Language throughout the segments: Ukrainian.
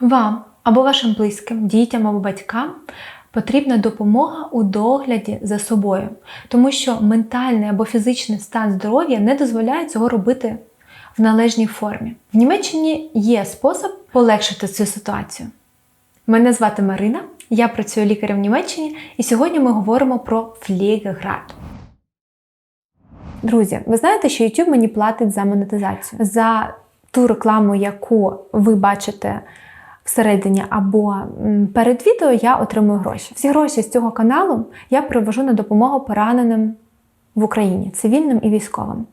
Вам або вашим близьким, дітям або батькам потрібна допомога у догляді за собою, тому що ментальний або фізичний стан здоров'я не дозволяє цього робити в належній формі. В Німеччині є спосіб полегшити цю ситуацію. Мене звати Марина, я працюю лікарем в Німеччині, і сьогодні ми говоримо про Пфлегеград. Друзі, ви знаєте, що YouTube мені платить за монетизацію. За ту рекламу, яку ви бачите всередині або перед відео, я отримую гроші. Всі гроші з цього каналу я привожу на допомогу пораненим в Україні, цивільним і військовим.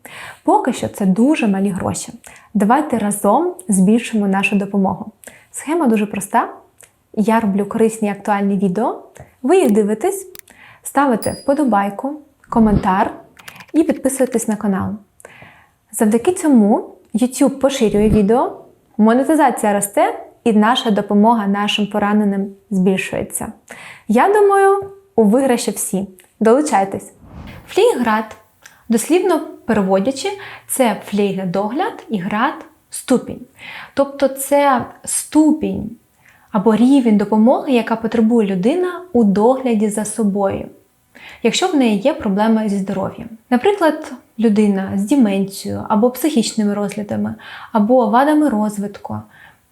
Поки що це дуже малі гроші. Давайте разом збільшимо нашу допомогу. Схема дуже проста. Я роблю корисні актуальні відео. Ви їх дивитесь, ставите вподобайку, коментар і підписуєтесь на канал. Завдяки цьому YouTube поширює відео, монетизація росте і наша допомога нашим пораненим збільшується. Я думаю, у виграші всі. Долучайтесь! Фліград, дослівно переводячи, це флігедогляд і град ступінь. Тобто це ступінь або рівень допомоги, яка потребує людина у догляді за собою, якщо в неї є проблеми зі здоров'ям. Наприклад, людина з деменцією або психічними розглядами, або вадами розвитку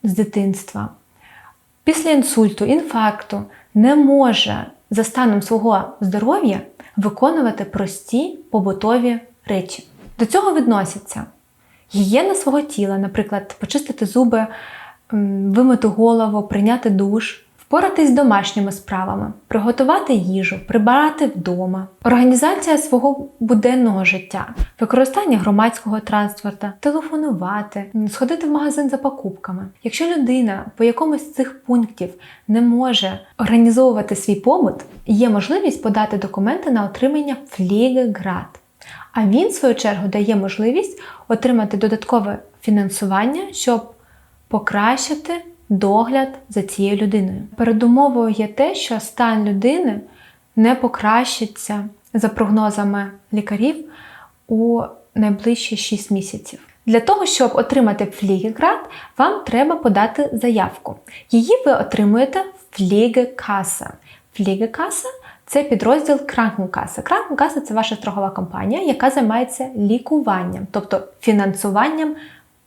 з дитинства, після інсульту, інфаркту не може за станом свого здоров'я виконувати прості побутові речі. До цього відносяться гігієна свого тіла, наприклад, почистити зуби, вимити голову, прийняти душ, впоратись з домашніми справами, приготувати їжу, прибирати вдома, організація свого буденного життя, використання громадського транспорту, телефонувати, сходити в магазин за покупками. Якщо людина по якомусь з цих пунктів не може організовувати свій побут, є можливість подати документи на отримання флігеград. А він, в свою чергу, дає можливість отримати додаткове фінансування, щоб покращити догляд за цією людиною. Передумовою є те, що стан людини не покращиться за прогнозами лікарів у найближчі 6 місяців. Для того, щоб отримати флігеград, вам треба подати заявку. Її ви отримуєте в флігекаса. Флігекаса це підрозділ Кранкенкаса. Кранкенкаса – це ваша страхова компанія, яка займається лікуванням, тобто фінансуванням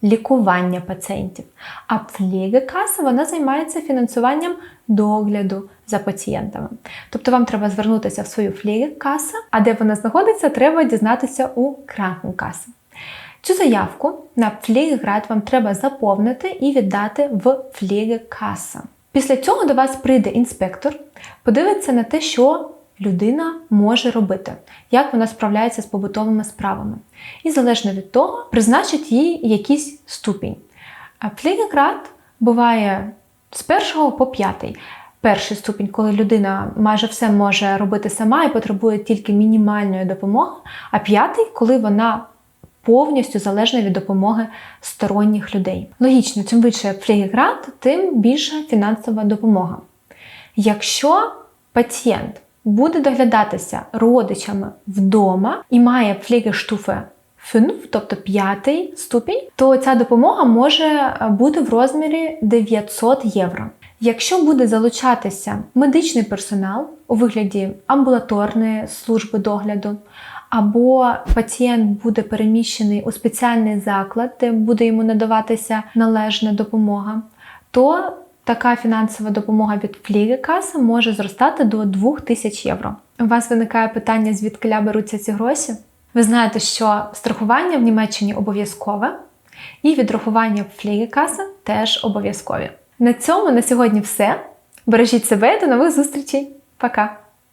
лікування пацієнтів. А флігекаса вона займається фінансуванням догляду за пацієнтами. Тобто вам треба звернутися в свою флігекасу, а де вона знаходиться, треба дізнатися у Кранкенкаса. Цю заявку на флігеград вам треба заповнити і віддати в флігекаса. Після цього до вас прийде інспектор, подивиться на те, що людина може робити, як вона справляється з побутовими справами. І залежно від того, призначить їй якийсь ступінь. А Флігеград буває з першого по п'ятий. Перший ступінь, коли людина майже все може робити сама і потребує тільки мінімальної допомоги, а п'ятий, коли вона повністю залежна від допомоги сторонніх людей. Логічно, чим вище флігеград, тим більша фінансова допомога. Якщо пацієнт буде доглядатися родичами вдома і має флігештуфе 5, тобто п'ятий ступінь, то ця допомога може бути в розмірі 900 євро. Якщо буде залучатися медичний персонал у вигляді амбулаторної служби догляду, або пацієнт буде переміщений у спеціальний заклад, де буде йому надаватися належна допомога, то така фінансова допомога від Флігекаса може зростати до 2000 євро. У вас виникає питання, звідки беруться ці гроші? Ви знаєте, що страхування в Німеччині обов'язкове, і відрахування Флігекаса теж обов'язкові. На цьому на сьогодні все. Бережіть себе і до нових зустрічей. Пока!